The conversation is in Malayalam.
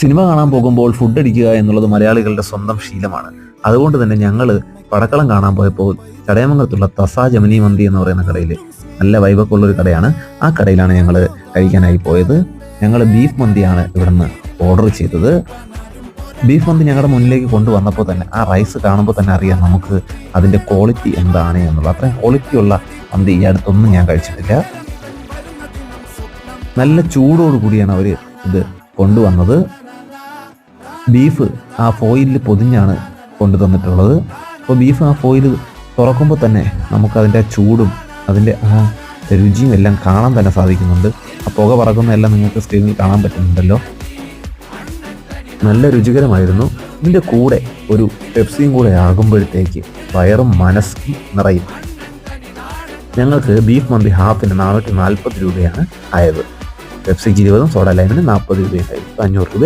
സിനിമ കാണാൻ പോകുമ്പോൾ ഫുഡ് അടിക്കുക എന്നുള്ളത് മലയാളികളുടെ സ്വന്തം ശീലമാണ്. അതുകൊണ്ട് തന്നെ ഞങ്ങൾ പടക്കളം കാണാൻ പോയപ്പോൾ ചടയമംഗലത്തുള്ള തസ ജമിനി മന്തി എന്ന് പറയുന്ന കടയിൽ നല്ല വൈബൊക്കെ ഉള്ളൊരു കടയാണ്. ആ കടയിലാണ് ഞങ്ങൾ കഴിക്കാനായി പോയത്. ഞങ്ങൾ ബീഫ് മന്തിയാണ് ഇവിടുന്ന് ഓർഡർ ചെയ്തത്. ബീഫ് മന്തി ഞങ്ങളുടെ മുന്നിലേക്ക് കൊണ്ടുവന്നപ്പോൾ തന്നെ ആ റൈസ് കാണുമ്പോൾ തന്നെ അറിയാം നമുക്ക് അതിന്റെ ക്വാളിറ്റി എന്താണ് എന്നുള്ളത്. അത്രയും ക്വാളിറ്റിയുള്ള മന്തി ഈ അടുത്തൊന്നും ഞാൻ കഴിച്ചിട്ടില്ല. നല്ല ചൂടോടുകൂടിയാണ് അവർ ഇത് കൊണ്ടുവന്നത്. ബീഫ് ആ ഫോയിലിൽ പൊതിഞ്ഞാണ് കൊണ്ടു തന്നിട്ടുള്ളത്. അപ്പോൾ ബീഫ് ആ ഫോയിൽ തുറക്കുമ്പോൾ തന്നെ നമുക്കതിന്റെ ചൂടും അതിന്റെ ആ രുചിയും എല്ലാം കാണാൻ തന്നെ സാധിക്കുന്നുണ്ട്. ആ പുക പറക്കുന്നതെല്ലാം നിങ്ങൾക്ക് സ്ക്രീനിൽ കാണാൻ പറ്റുന്നുണ്ടല്ലോ. നല്ല രുചികരമായിരുന്നു. ഇതിന്റെ കൂടെ ഒരു പെപ്സിയും കൂടെ ആകുമ്പോഴത്തേക്ക് വയറും മനസ്സും നിറയും. ഞങ്ങൾക്ക് ബീഫ് മന്തി ഹാഫിന് നാനൂറ്റി നാൽപ്പത് രൂപയാണ് ആയത്. പെപ്സിക്ക് ഇരുപതും സോഡ ലൈമിന് നാൽപ്പത് രൂപയും ആയിരുന്നു അഞ്ഞൂറ് രൂപ